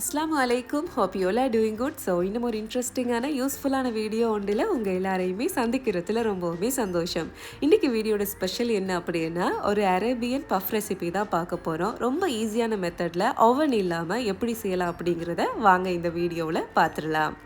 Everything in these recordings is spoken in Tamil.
அஸ்லாம் அலைக்கும். Hope you all doing good so இன்னும் ஒரு இன்ட்ரெஸ்டிங்கான யூஸ்ஃபுல்லான வீடியோ ஒன்றில் உங்கள் எல்லாரையுமே சந்திக்கிறதுல ரொம்பவுமே சந்தோஷம். இன்றைக்கி வீடியோட ஸ்பெஷல் என்ன அப்படின்னா ஒரு அரேபியன் பஃப் ரெசிபி தான் பார்க்க போகிறோம் ரொம்ப ஈஸியான மெத்தடில் ஓவன் இல்லாமல் எப்படி செய்யலாம் அப்படிங்கிறத வாங்க இந்த வீடியோவில் பார்த்துடலாம்.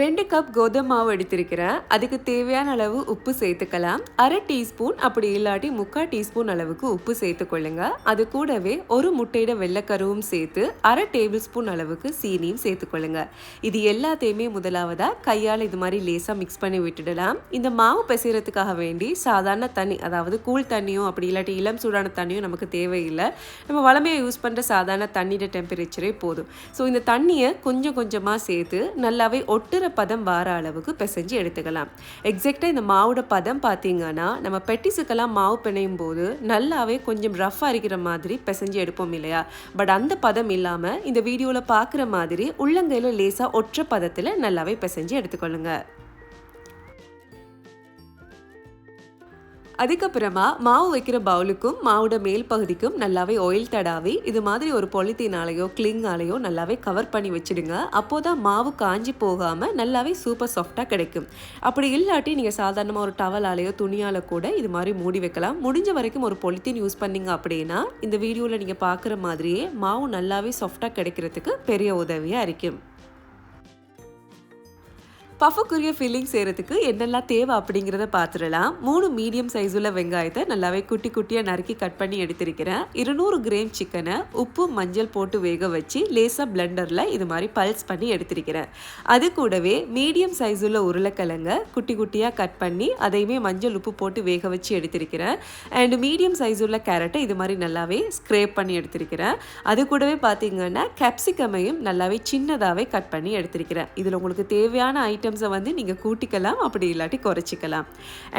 ரெண்டு கப் கோதுமை மாவு எடுத்திருக்கிறேன் அதுக்கு தேவையான அளவு உப்பு சேர்த்துக்கலாம். அரை டீஸ்பூன் அப்படி இல்லாட்டி முக்கால் டீஸ்பூன் அளவுக்கு உப்பு சேர்த்துக்கொள்ளுங்க அது கூடவே ஒரு முட்டையிட வெள்ளைக்கருவும் சேர்த்து அரை டேபிள் ஸ்பூன் அளவுக்கு சீனியும் சேர்த்துக்கொள்ளுங்க இது எல்லாத்தையுமே முதலாவதாக கையால் இது மாதிரி லேசாக மிக்ஸ் பண்ணி விட்டுடலாம். இந்த மாவு பிசைறதுக்காக வேண்டி சாதாரண தண்ணி அதாவது கூல் தண்ணியோ அப்படி இல்லாட்டி இளம் சூடான தண்ணியும் நமக்கு தேவையில்லை. நம்ம வளமையாக யூஸ் பண்ணுற சாதாரண தண்ணியோட டெம்பரேச்சரே போதும். ஸோ இந்த தண்ணியை கொஞ்சம் கொஞ்சமாக சேர்த்து நல்லாவே ஒட்டுற பதம் வார அளவுக்கு பிசைஞ்சு எடுத்துக்கலாம். எக்ஸாக்டாக இந்த மாவோட பதம் பார்த்தீங்கன்னா நம்ம பெட்டிஸுக்கெல்லாம் மாவு பிணையும் போது நல்லாவே கொஞ்சம் ரஃப்பாக இருக்கிற மாதிரி பிசைஞ்சு எடுப்போம் இல்லையா? பட் அந்த பதம் இல்லாமல் இந்த வீடியோவில் பார்க்குற மாதிரி உள்ளங்கையில் லேசாக ஒற்ற பதத்தில் நல்லாவே பிசைஞ்சு எடுத்துக்கொள்ளுங்க. அதுக்கப்புறமா மாவு வைக்கிற பவுலுக்கும் மாவோட மேல் பகுதிக்கும் நல்லாவே ஆயில் தடாவி இது மாதிரி ஒரு பொலித்தீனாலேயோ கிளிங்காலேயோ நல்லாவே கவர் பண்ணி வச்சுடுங்க. அப்போதான் மாவு காஞ்சி போகாமல் நல்லாவே சூப்பர் சாஃப்டாக கிடைக்கும். அப்படி இல்லாட்டி நீங்கள் சாதாரணமாக ஒரு டவலாலேயோ துணியால் கூட இது மாதிரி மூடி வைக்கலாம். முடிஞ்ச வரைக்கும் ஒரு பொலித்தீன் யூஸ் பண்ணீங்க அப்படின்னா இந்த வீடியோவில் நீங்கள் பார்க்குற மாதிரியே மாவு நல்லாவே சாஃப்டாக கிடைக்கிறதுக்கு பெரிய உதவியாக இருக்கும். பஃபுக்குரிய ஃபில்லிங் செய்கிறதுக்கு என்னெல்லாம் தேவை அப்படிங்கிறத பார்த்துடலாம் மூணு மீடியம் சைஸ் உள்ள வெங்காயத்தை நல்லாவே குட்டி குட்டியாக நறுக்கி கட் பண்ணி எடுத்திருக்கிறேன். இருநூறு கிராம் சிக்கனை உப்பு மஞ்சள் போட்டு வேக வச்சு லேசாக பிளெண்டரில் இது மாதிரி பல்ஸ் பண்ணி எடுத்திருக்கிறேன். அது கூடவே மீடியம் சைஸ் உள்ள உருளைக்கிழங்க குட்டி குட்டியாக கட் பண்ணி அதையுமே மஞ்சள் உப்பு போட்டு வேக வச்சு எடுத்திருக்கிறேன். அண்ட் மீடியம் சைஸ் உள்ள கேரட்டை இது மாதிரி நல்லாவே ஸ்க்ரேப் பண்ணி எடுத்திருக்கிறேன். அது கூடவே பார்த்தீங்கன்னா கேப்சிகமையும் நல்லாவே சின்னதாகவே கட் பண்ணி எடுத்திருக்கிறேன். இதில் உங்களுக்கு தேவையான ஐட்டம் ஐட்டம்ஸை வந்து நீங்கள் கூட்டிக்கலாம் அப்படி இல்லாட்டி குறைச்சிக்கலாம்.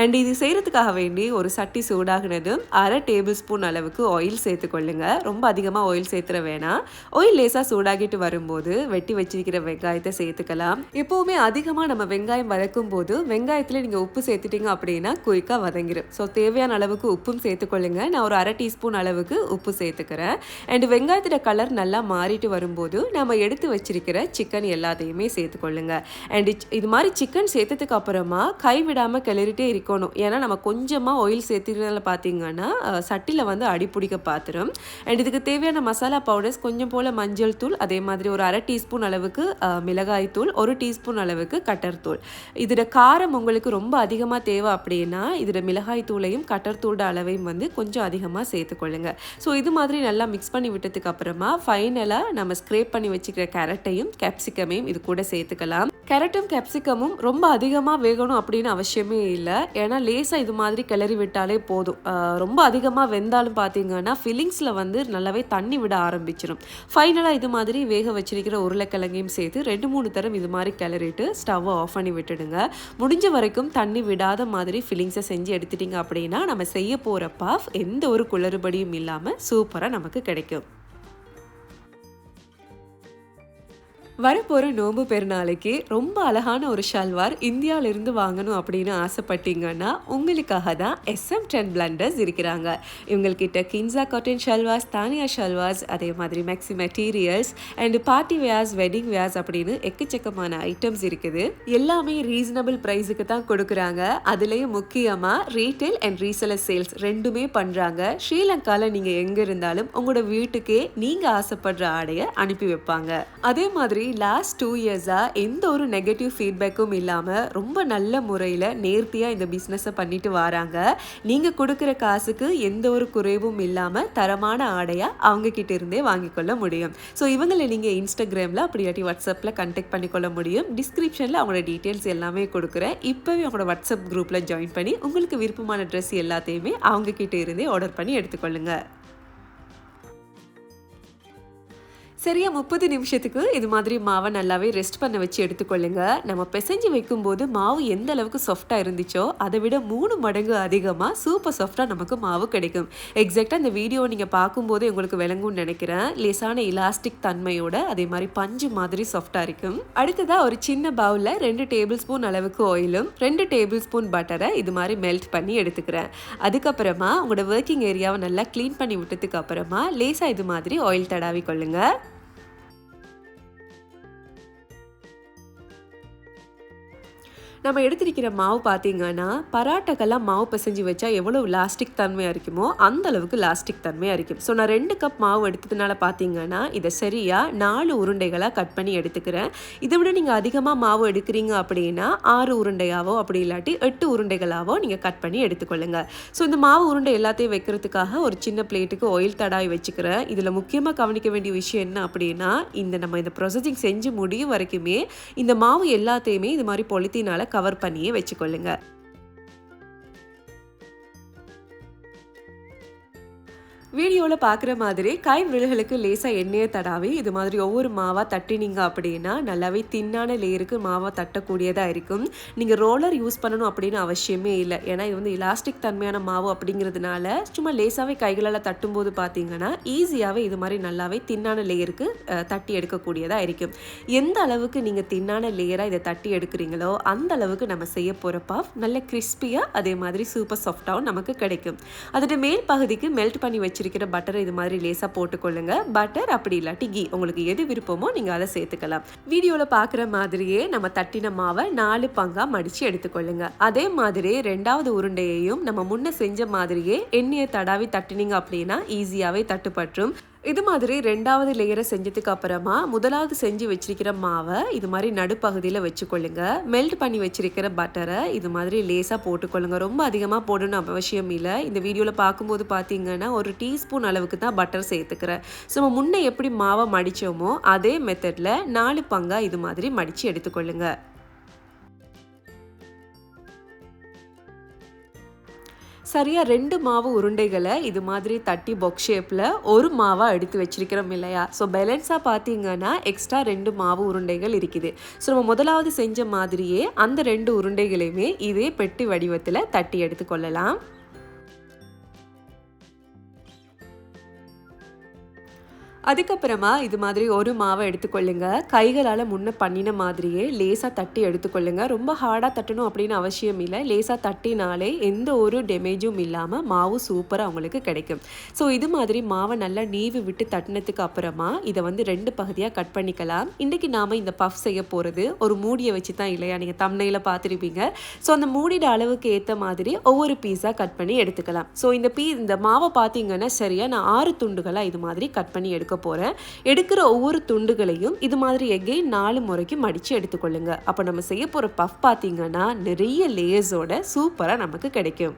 அண்ட் இது செய்கிறதுக்காக வேண்டி ஒரு சட்டி சூடாகினதும் அரை டேபிள் ஸ்பூன் அளவுக்கு ஆயில் சேர்த்துக்கொள்ளுங்க ரொம்ப அதிகமாக ஆயில் சேர்த்துற வேணாம். ஆயில் லேசாக சூடாகிட்டு வரும்போது வெட்டி வச்சிருக்கிற வெங்காயத்தை சேர்த்துக்கலாம். எப்போவுமே அதிகமாக நம்ம வெங்காயம் வதக்கும் போது வெங்காயத்தில் நீங்கள் உப்பு சேர்த்துட்டீங்க அப்படின்னா குயிக்காக வதங்கிடும் ஸோ தேவையான அளவுக்கு உப்பும் சேர்த்துக்கொள்ளுங்க நான் ஒரு அரை டீஸ்பூன் அளவுக்கு உப்பு சேர்த்துக்கிறேன். அண்ட் வெங்காயத்தோட கலர் நல்லா மாறிட்டு வரும்போது நம்ம எடுத்து வச்சிருக்கிற சிக்கன் எல்லாத்தையுமே சேர்த்துக்கொள்ளுங்க அண்ட் இது மாதிரி சிக்கன் சேர்த்ததுக்கு அப்புறமா கை விடாமல் கிளறிட்டே இருக்கணும். ஏன்னா நம்ம கொஞ்சமாக ஆயில் சேர்த்துக்கிறதுல பார்த்தீங்கன்னா சட்டியில் வந்து அடிப்பிடிக்க பாத்திரம். அண்ட் இதுக்கு தேவையான மசாலா பவுடர்ஸ் கொஞ்சம் போல் மஞ்சள் தூள் அதே மாதிரி ஒரு அரை டீஸ்பூன் அளவுக்கு மிளகாய் தூள் ஒரு டீஸ்பூன் அளவுக்கு கட்டர் தூள். இதோட காரம் உங்களுக்கு ரொம்ப அதிகமாக தேவை அப்படின்னா இதோட மிளகாய் தூளையும் கட்டர் தூளோட அளவையும் வந்து கொஞ்சம் அதிகமாக சேர்த்துக்கொள்ளுங்க. ஸோ இது மாதிரி நல்லா மிக்ஸ் பண்ணி விட்டதுக்கு அப்புறமா ஃபைனலாக நம்ம ஸ்க்ரேப் பண்ணி வச்சுக்கிற கேரட்டையும் கேப்சிகமையும் இது கூட சேர்த்துக்கலாம். கேரட்டும் கேப்சிகமும் ரொம்ப அதிகமாக வேகணும் அப்படின்னு அவசியமே இல்லை. ஏன்னா லேசாக இது மாதிரி கிளறி விட்டாலே போதும். ரொம்ப அதிகமாக வெந்தாலும் பார்த்தீங்கன்னா ஃபில்லிங்ஸில் வந்து நல்லாவே தண்ணி விட ஆரம்பிச்சிடும் ஃபைனலாக இது மாதிரி வேக வச்சிருக்கிற உருளைக்கிழங்கையும் சேர்த்து ரெண்டு மூணு தரம் இது மாதிரி கிளறிட்டு ஸ்டவ்வை ஆஃப் பண்ணி விட்டுடுங்க. முடிஞ்ச வரைக்கும் தண்ணி விடாத மாதிரி ஃபில்லிங்ஸை செஞ்சு எடுத்துட்டிங்க அப்படின்னா நம்ம செய்ய போகிற பாஃப் எந்த ஒரு குளறுபடியும் இல்லாமல் சூப்பராக நமக்கு கிடைக்கும். வரப்போகிற நோம்பு பெருநாளைக்கு ரொம்ப அழகான ஒரு ஷல்வார் இந்தியாவிலிருந்து வாங்கணும் அப்படின்னு ஆசைப்பட்டீங்கன்னா உங்களுக்காக தான் எஸ்எம் டென் பிளண்டர்ஸ் இருக்கிறாங்க. இவங்கக்கிட்ட கின்சா காட்டன் ஷல்வார்ஸ் தானியா ஷல்வார்ஸ் அதே மாதிரி maxi materials and party wears wedding wears அப்படின்னு எக்கச்சக்கமான ஐட்டம்ஸ் இருக்குது. எல்லாமே ரீசனபிள் ப்ரைஸுக்கு தான் கொடுக்குறாங்க. அதுலேயும் முக்கியமாக ரீட்டைல் அண்ட் ரீசெலர் சேல்ஸ் ரெண்டுமே பண்ணுறாங்க ஸ்ரீலங்காவில் நீங்கள் எங்கே இருந்தாலும் உங்களோட வீட்டுக்கே நீங்கள் ஆசைப்படுற ஆடையை அனுப்பி வைப்பாங்க. அதே மாதிரி லாஸ்ட் டூ இயர்ஸாக எந்த ஒரு நெகட்டிவ் ஃபீட்பேக்கும் இல்லாமல் ரொம்ப நல்ல முறையில் நேர்த்தியாக இந்த பிஸ்னஸை பண்ணிட்டு வராங்க. நீங்கள் கொடுக்குற காசுக்கு எந்த ஒரு குறைவும் இல்லாமல் தரமான ஆடையாக அவங்கக்கிட்ட இருந்தே வாங்கிக்கொள்ள முடியும். ஸோ இவங்களை நீங்கள் இன்ஸ்டாகிராமில் அப்படி இல்லாட்டி வாட்ஸ்அப்பில் கண்டெக்ட் பண்ணிக்கொள்ள முடியும். டிஸ்கிரிப்ஷனில் அவங்களோட டீட்டெயில்ஸ் எல்லாமே கொடுக்குறேன். இப்போவே அவங்களோட வாட்ஸ்அப் குரூப்பில் ஜாயின் பண்ணி உங்களுக்கு விருப்பமான ட்ரெஸ் எல்லாத்தையுமே அவங்கக்கிட்ட இருந்தே ஆர்டர் பண்ணி எடுத்துக்கொள்ளுங்கள் சரியாக முப்பது நிமிஷத்துக்கு இது மாதிரி மாவை நல்லாவே ரெஸ்ட் பண்ண வச்சு எடுத்துக்கொள்ளுங்க. நம்ம பிசைஞ்சு வைக்கும்போது மாவு எந்த அளவுக்கு சாஃப்டாக இருந்துச்சோ அதை விட மூணு மடங்கு அதிகமாக சூப்பர் சாஃப்டாக நமக்கு மாவு கிடைக்கும். எக்ஸாக்டாக இந்த வீடியோ நீங்கள் பார்க்கும்போது உங்களுக்கு விளங்கும்னு நினைக்கிறேன். லேசான இலாஸ்டிக் தன்மையோட அதே மாதிரி பஞ்சு மாதிரி சாஃப்டாக இருக்கும். அடுத்ததாக ஒரு சின்ன பவுலில் ரெண்டு டேபிள் ஸ்பூன் அளவுக்கு ஆயிலும் ரெண்டு டேபிள் ஸ்பூன் பட்டரை இது மாதிரி மெல்ட் பண்ணி எடுத்துக்கிறேன். அதுக்கப்புறமா உங்களோட ஒர்க்கிங் ஏரியாவை நல்லா க்ளீன் பண்ணி விட்டதுக்கு அப்புறமா லேசாக இது மாதிரி ஆயில் தடாவி கொள்ளுங்கள் நம்ம எடுத்திருக்கிற மாவு பார்த்தீங்கன்னா பராட்டாக்கெல்லாம் மாவு பிசைஞ்சு வச்சா எவ்வளோ லாஸ்டிக் தன்மையாக இருக்குமோ அந்த அளவுக்கு லாஸ்டிக் தன்மையாக இருக்கும். ஸோ நான் ரெண்டு கப் மாவு எடுத்ததுனால பார்த்தீங்கன்னா இதை சரியாக நாலு உருண்டைகளாக கட் பண்ணி எடுத்துக்கிறேன். இதை விட நீங்கள் அதிகமாக மாவு எடுக்கிறீங்க அப்படின்னா ஆறு உருண்டையாவோ அப்படி இல்லாட்டி எட்டு உருண்டைகளாவோ நீங்கள் கட் பண்ணி எடுத்துக்கொள்ளுங்க. ஸோ இந்த மாவு உருண்டை எல்லாத்தையும் வைக்கிறதுக்காக ஒரு சின்ன பிளேட்டுக்கு ஆயில் தடாய் வச்சுக்கிறேன். இதில் முக்கியமாக கவனிக்க வேண்டிய விஷயம் என்ன அப்படின்னா இந்த நம்ம இந்த ப்ரொசஸிங் செஞ்சு முடியும் வரைக்குமே இந்த மாவு எல்லாத்தையுமே இது மாதிரி பொலித்தினால் கவர் பண்ணியே வச்சுக்கொள்ளுங்க. வீடியோவில் பார்க்குற மாதிரி கை விரல்களுக்கு லேசாக எண்ணெயை தடாவி இது மாதிரி ஒவ்வொரு மாவாக தட்டினீங்க அப்படின்னா நல்லாவே தின்னான லேயருக்கு மாவாக தட்டக்கூடியதாக இருக்கும். நீங்கள் ரோலர் யூஸ் பண்ணணும் அப்படின்னு அவசியமே இல்லை. ஏன்னா இது வந்து இலாஸ்டிக் தன்மையான மாவு அப்படிங்கிறதுனால சும்மா லேசாகவே கைகளால் தட்டும்போது பார்த்தீங்கன்னா ஈஸியாகவே இது மாதிரி நல்லாவே தின்னான லேயருக்கு தட்டி எடுக்கக்கூடியதாக இருக்கும். எந்த அளவுக்கு நீங்கள் தின்னான லேயராக இதை தட்டி எடுக்கிறீங்களோ அந்த அளவுக்கு நம்ம செய்ய போகிற பாஃப் நல்ல கிறிஸ்பியாக அதே மாதிரி சூப்பர் சாஃப்டாகவும் நமக்கு கிடைக்கும். அதோட மேல் பகுதிக்கு மெல்ட் பண்ணி வச்சு வச்சிருக்கிற பட்டரை இது மாதிரி லேசாக போட்டுக்கொள்ளுங்க. பட்டர் அப்படி இல்லாட்டி கீ. உங்களுக்கு எது விருப்பமோ நீங்கள் அதை சேர்த்துக்கலாம். வீடியோவில் பார்க்குற மாதிரியே நம்ம தட்டின மாவை நாலு பங்காக மடித்து எடுத்துக்கொள்ளுங்க. அதே மாதிரி ரெண்டாவது உருண்டையையும் நம்ம முன்ன செஞ்ச மாதிரியே எண்ணெயை தடாவி தட்டினீங்க அப்படின்னா ஈஸியாகவே தட்டுப்பற்றும். இது மாதிரி ரெண்டாவது லேயரை செஞ்சதுக்கு அப்புறமா முதலாவது செஞ்சு வச்சிருக்கிற மாவை இது மாதிரி நடுப்பகுதியில் வச்சுக்கொள்ளுங்க. மெல்ட் பண்ணி வச்சிருக்கிற பட்டரை இது மாதிரி லேசாக போட்டுக்கொள்ளுங்க. ரொம்ப அதிகமாக போடணும் அவசியம் இல்லை. இந்த வீடியோவில் பார்க்கும்போது பார்த்தீங்கன்னா ஒரு டீஸ்பூன் அளவுக்கு தான் பட்டர் சேர்த்துக்கிறேன். ஸோ நம்ம முன்னே எப்படி மாவை மடித்தோமோ அதே மெத்தடில் நாலு பங்காக இது மாதிரி மடித்து எடுத்துக்கொள்ளுங்கள் சரியாக ரெண்டு மாவு உருண்டைகளை இது மாதிரி தட்டி பொக் ஷேப்பில் ஒரு மாவாக எடுத்து வச்சிருக்கிறோம் இல்லையா? ஸோ பேலன்ஸாக பார்த்தீங்கன்னா எக்ஸ்ட்ரா ரெண்டு மாவு உருண்டைகள் இருக்குது. ஸோ நம்ம முதலாவது செஞ்ச மாதிரியே அந்த ரெண்டு உருண்டைகளையுமே இதே பெட்டி வடிவத்தில் தட்டி எடுத்துக்கொள்ளலாம் அதுக்கப்புறமா இது மாதிரி ஒரு மாவை எடுத்துக்கொள்ளுங்க. கைகளால் முன்ன பண்ணின மாதிரியே லேசாக தட்டி எடுத்துக்கொள்ளுங்க. ரொம்ப ஹார்டாக தட்டணும் அப்படின்னு அவசியம் இல்லை. லேசாக தட்டினாலே எந்த ஒரு டேமேஜும் இல்லாமல் மாவு சூப்பராக அவங்களுக்கு கிடைக்கும். ஸோ இது மாதிரி மாவை நல்லா நீவி விட்டு தட்டினதுக்கு அப்புறமா இதை வந்து ரெண்டு பகுதியாக கட் பண்ணிக்கலாம். இன்றைக்கி நாம் இந்த பஃப் செய்ய போகிறது ஒரு மூடியை வச்சு தான் இல்லையா நீங்கள் தம்னையில் பார்த்துருப்பீங்க. ஸோ அந்த மூடிட அளவுக்கு ஏற்ற மாதிரி ஒவ்வொரு பீஸாக கட் பண்ணி எடுத்துக்கலாம். ஸோ இந்த பீ இந்த மாவை பார்த்தீங்கன்னா சரியாக நான் ஆறு துண்டுகளாக இது மாதிரி கட் பண்ணி எடுக்க போகிறேன் எடுக்கிற ஒவ்வொரு துண்டுகளையும் இது மாதிரி எகெயின் நாலு முறைக்கு மடித்து எடுத்துக்கொள்ளுங்க. அப்போ நம்ம செய்ய போகிற பஃப் பார்த்தீங்கன்னா நிறைய லேயர்ஸோட சூப்பராக நமக்கு கிடைக்கும்.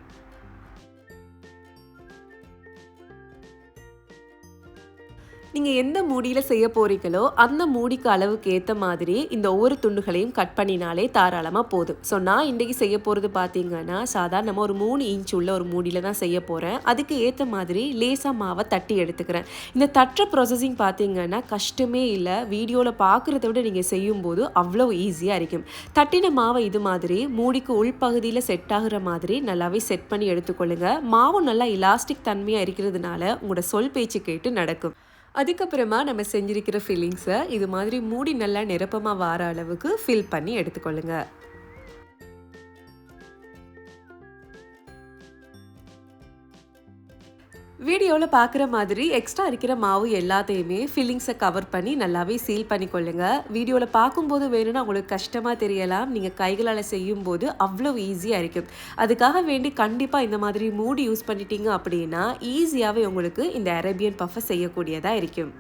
நீங்கள் எந்த மூடியில் செய்ய போகிறீங்களோ அந்த மூடிக்கு அளவுக்கு ஏற்ற மாதிரி இந்த ஒவ்வொரு துண்டுகளையும் கட் பண்ணினாலே தாராளமாக போதும். ஸோ நான் இன்றைக்கி செய்ய போகிறது பார்த்தீங்கன்னா சாதாரணமாக ஒரு மூணு இன்ச் உள்ள ஒரு மூடியில் தான் செய்ய போகிறேன் அதுக்கு ஏற்ற மாதிரி லேசாக மாவை தட்டி எடுத்துக்கிறேன். இந்த தட்டுற ப்ராசஸிங் பார்த்தீங்கன்னா கஷ்டமே இல்லை. வீடியோவில் பார்க்குறத விட நீங்கள் செய்யும்போது அவ்வளோ ஈஸியாக இருக்கும். தட்டின மாவை இது மாதிரி மூடிக்கு உள்பகுதியில் செட் ஆகுற மாதிரி நல்லாவே செட் பண்ணி எடுத்துக்கொள்ளுங்கள் மாவும் நல்லா இலாஸ்டிக் தன்மையாக இருக்கிறதுனால உங்களோட சொல் பேச்சு கேட்டு நடக்கும். அதுக்கப்புறமா நம்ம செஞ்சிருக்கிற ஃபில்லிங்ஸை இது மாதிரி மூடி நல்லா நிரப்பமாக வர அளவுக்கு ஃபில் பண்ணி எடுத்துக்கொள்ளுங்கள் வீடியோவில் பார்க்குற மாதிரி எக்ஸ்ட்ரா இருக்கிற மாவு எல்லாத்தையுமே ஃபில்லிங்ஸை கவர் பண்ணி நல்லாவே சீல் பண்ணிக்கொள்ளுங்க. வீடியோவில் பார்க்கும்போது வேணும்னா உங்களுக்கு கஷ்டமாக தெரியலாம். நீங்கள் கைகளால் செய்யும்போது அவ்வளோ ஈஸியாக இருக்கும். அதுக்காக வேண்டி கண்டிப்பாக இந்த மாதிரி மூடி யூஸ் பண்ணிட்டீங்க அப்படின்னா ஈஸியாகவே உங்களுக்கு இந்த அரேபியன் பஃபை செய்யக்கூடியதாக இருக்கும்.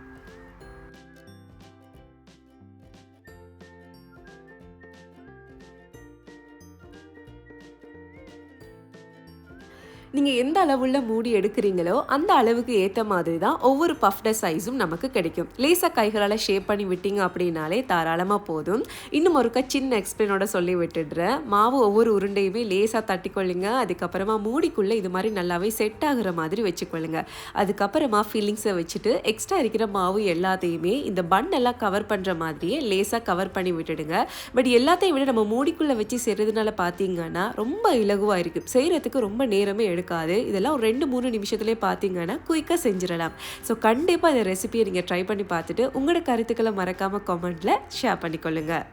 நீங்கள் எந்த அளவுள்ள மூடி எடுக்கிறீங்களோ அந்த அளவுக்கு ஏற்ற மாதிரி தான் ஒவ்வொரு பஃப்ட சைஸும் நமக்கு கிடைக்கும். லேசாக கைகளால் ஷேப் பண்ணி விட்டீங்க அப்படின்னாலே தாராளமாக போதும். இன்னும் ஒருக்கா சின்ன எக்ஸ்பிளைனோட சொல்லி விட்டுடுறேன். மாவு ஒவ்வொரு உருண்டையுமே லேசாக தட்டிக்கொள்ளுங்க. அதுக்கப்புறமா மூடிக்குள்ளே இது மாதிரி நல்லாவே செட் ஆகுற மாதிரி வச்சுக்கொள்ளுங்க. அதுக்கப்புறமா ஃபில்லிங்ஸை வச்சுட்டு எக்ஸ்ட்ரா இருக்கிற மாவு எல்லாத்தையுமே இந்த பன் எல்லாம் கவர் பண்ணுற மாதிரியே லேசாக கவர் பண்ணி விட்டுடுங்க. பட் எல்லாத்தையும் விட நம்ம மூடிக்குள்ளே வச்சு செய்கிறதுனால பார்த்தீங்கன்னா ரொம்ப இலகுவாக இருக்குது செய்கிறதுக்கு ரொம்ப நேரமே எடுக்காது. இதெல்லாம் ஒரு ரெண்டு மூணு நிமிஷத்துலேயே பார்த்தீங்கன்னா குயிக்காக செஞ்சிடலாம். ஸோ கண்டிப்பாக இந்த ரெசிபியை நீங்கள் ட்ரை பண்ணி பார்த்துட்டு உங்களோட கருத்துக்களை மறக்காமல் கமெண்ட்டில் ஷேர் பண்ணிக்கொள்ளுங்கள்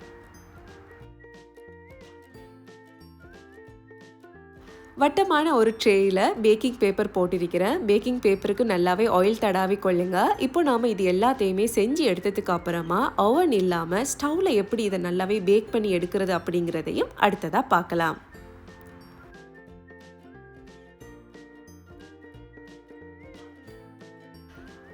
வட்டமான ஒரு ட்ரேயில் பேக்கிங் பேப்பர் போட்டிருக்கிறேன். பேக்கிங் பேப்பருக்கு நல்லாவே ஆயில் தடாவி கொள்ளுங்க. இப்போ நாம் இது எல்லாத்தையுமே செஞ்சு எடுத்ததுக்கு அப்புறமா ஓவன் இல்லாமல் ஸ்டவ்வில் எப்படி இதை நல்லாவே பேக் பண்ணி எடுக்கிறது அப்படிங்கிறதையும் அடுத்ததாக பார்க்கலாம்.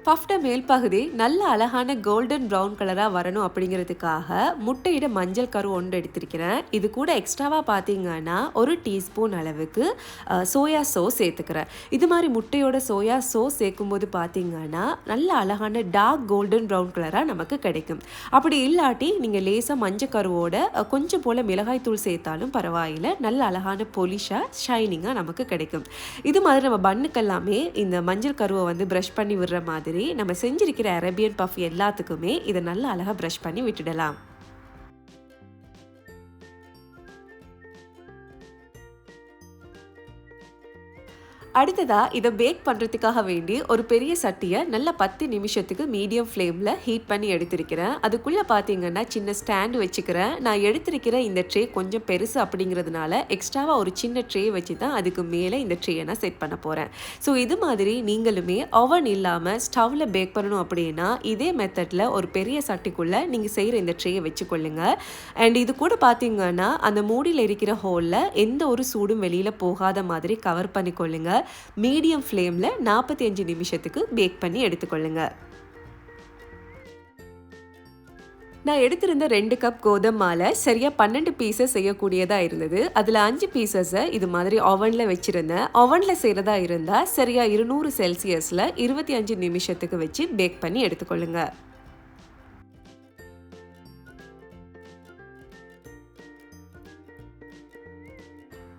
பஃப்ட மேல் பகுதி நல்ல அழகான கோல்டன் ப்ரௌன் கலராக வரணும் அப்படிங்கிறதுக்காக முட்டையிட மஞ்சள் கரு ஒன்று எடுத்திருக்கிறேன். இது கூட எக்ஸ்ட்ராவாக பார்த்தீங்கன்னா ஒரு டீஸ்பூன் அளவுக்கு சோயா சோஸ் சேர்த்துக்கிறேன். இது மாதிரி முட்டையோட சோயா சோஸ் சேர்க்கும்போது பார்த்தீங்கன்னா நல்ல அழகான டார்க் கோல்டன் ப்ரௌன் கலராக நமக்கு கிடைக்கும். அப்படி இல்லாட்டி நீங்கள் லேசாக மஞ்சள் கருவோட கொஞ்சம் போல் மிளகாய்த்தூள் சேர்த்தாலும் பரவாயில்லை. நல்ல அழகான பொலிஷாக ஷைனிங்காக நமக்கு கிடைக்கும். இது மாதிரி நம்ம பண்ணுக்கெல்லாமே இந்த மஞ்சள் கருவை வந்து ப்ரஷ் பண்ணி விடுற மாதிரி மாதிரி நம்ம செஞ்சிருக்கிற அரேபியன் பஃப் எல்லாத்துக்குமே இதை நல்லா அழகாக ப்ரஷ் பண்ணி விட்டுடலாம். அடுத்ததா இதை பேக் பண்ணுறதுக்காக வேண்டி ஒரு பெரிய சட்டியை நல்ல பத்து நிமிஷத்துக்கு மீடியம் ஃப்ளேமில் ஹீட் பண்ணி எடுத்திருக்கிறேன். அதுக்குள்ளே பார்த்தீங்கன்னா சின்ன ஸ்டாண்டு வச்சுக்கிறேன். நான் எடுத்திருக்கிற இந்த ட்ரே கொஞ்சம் பெருசு அப்படிங்கிறதுனால எக்ஸ்ட்ராவாக ஒரு சின்ன ட்ரே வச்சு தான் அதுக்கு மேலே இந்த ட்ரேயை நான் செட் பண்ண போகிறேன் ஸோ இது மாதிரி நீங்களுமே ஓவன் இல்லாமல் ஸ்டவ்வில் பேக் பண்ணணும் அப்படின்னா இதே மெத்தடில் ஒரு பெரிய சட்டிக்குள்ளே நீங்கள் செய்கிற இந்த ட்ரேயை வச்சுக்கொள்ளுங்க. அண்ட் இது கூட பார்த்தீங்கன்னா அந்த மூடியில் இருக்கிற ஹோலில் எந்த ஒரு சூடும் வெளியில் போகாத மாதிரி கவர் பண்ணிக்கொள்ளுங்கள் மீடியம் ஃப்ளேமில் நாற்பத்தி அஞ்சு நிமிஷத்துக்கு பேக் பண்ணி எடுத்துக்கொள்ளுங்க. நான் எடுத்திருந்த ரெண்டு கப் கோதம் மாலை சரியாக பன்னெண்டு பீசஸ் செய்யக்கூடியதாக இருந்தது. அதில் அஞ்சு பீசஸை இது மாதிரி ஓவனில் வச்சுருந்தேன். ஓவனில் செய்கிறதா இருந்தால் சரியாக இருநூறு செல்சியஸில் இருபத்தி அஞ்சு நிமிஷத்துக்கு வச்சு பேக் பண்ணி எடுத்துக்கொள்ளுங்கள்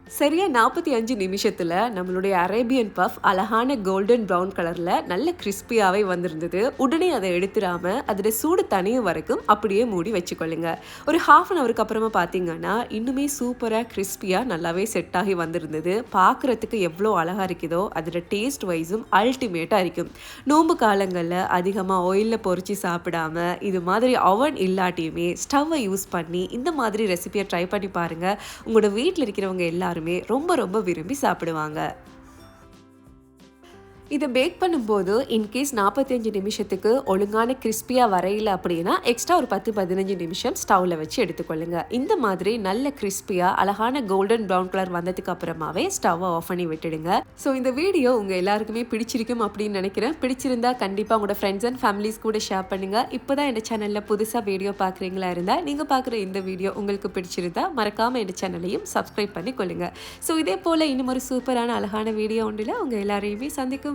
சரியா நாற்பத்தி அஞ்சு நிமிஷத்தில் நம்மளுடைய அரேபியன் பஃப் அழகான கோல்டன் ப்ரௌன் கலரில் நல்ல கிறிஸ்பியாகவே வந்திருந்தது. உடனே அதை எடுத்துடாம அதோட சூடு தனியும் வரைக்கும் அப்படியே மூடி வச்சுக்கொள்ளுங்க. ஒரு ஹாஃப் அன் அவருக்கு அப்புறமா பார்த்தீங்கன்னா இன்னுமே சூப்பராக கிறிஸ்பியாக நல்லாவே செட் ஆகி வந்திருந்தது. பார்க்குறதுக்கு எவ்வளோ அழகாக இருக்குதோ அதோட டேஸ்ட் வைஸும் அல்டிமேட்டாக இருக்கும். நோம்பு காலங்களில் அதிகமாக ஆயிலில் பொறிச்சு சாப்பிடாம இது மாதிரி அவன் இல்லாட்டியுமே ஸ்டவ்வை யூஸ் பண்ணி இந்த மாதிரி ரெசிபியை ட்ரை பண்ணி பாருங்கள் உங்களோட வீட்டில் இருக்கிறவங்க எல்லாரும் ரொம்ப ரொம்ப விரும்பி சாப்பிடுவாங்க. இதை பேக் பண்ணும்போது இன்கேஸ் நாற்பத்தஞ்சு நிமிஷத்துக்கு ஒழுங்கான கிறிஸ்பியாக வரையில அப்படின்னா எக்ஸ்ட்ரா ஒரு பத்து பதினஞ்சு நிமிஷம் ஸ்டவ்வில் வச்சு எடுத்துக்கொள்ளுங்க. இந்த மாதிரி நல்ல கிறிஸ்பியாக அழகான கோல்டன் ப்ரௌன் கலர் வந்ததுக்கு அப்புறமாவே ஸ்டவ்வை ஆஃப் பண்ணி விட்டுடுங்க. ஸோ இந்த வீடியோ உங்கள் எல்லாருக்குமே பிடிச்சிருக்கும் அப்படின்னு நினைக்கிறேன். பிடிச்சிருந்தா கண்டிப்பாக உங்களோட ஃப்ரெண்ட்ஸ் அண்ட் ஃபேமிலிஸ் கூட ஷேர் பண்ணுங்க. இப்போ தான் என் சேனலில் புதுசாக வீடியோ பார்க்குறீங்களா இருந்தால் நீங்கள் பார்க்குற இந்த வீடியோ உங்களுக்கு பிடிச்சிருந்தா மறக்காமல் என் சேனலையும் சப்ஸ்கிரைப் பண்ணி கொள்ளுங்க ஸோ இதே போல் இன்னும் ஒரு சூப்பரான அழகான வீடியோ ஒன்றில் உங்கள் எல்லாரையுமே சந்திக்கும்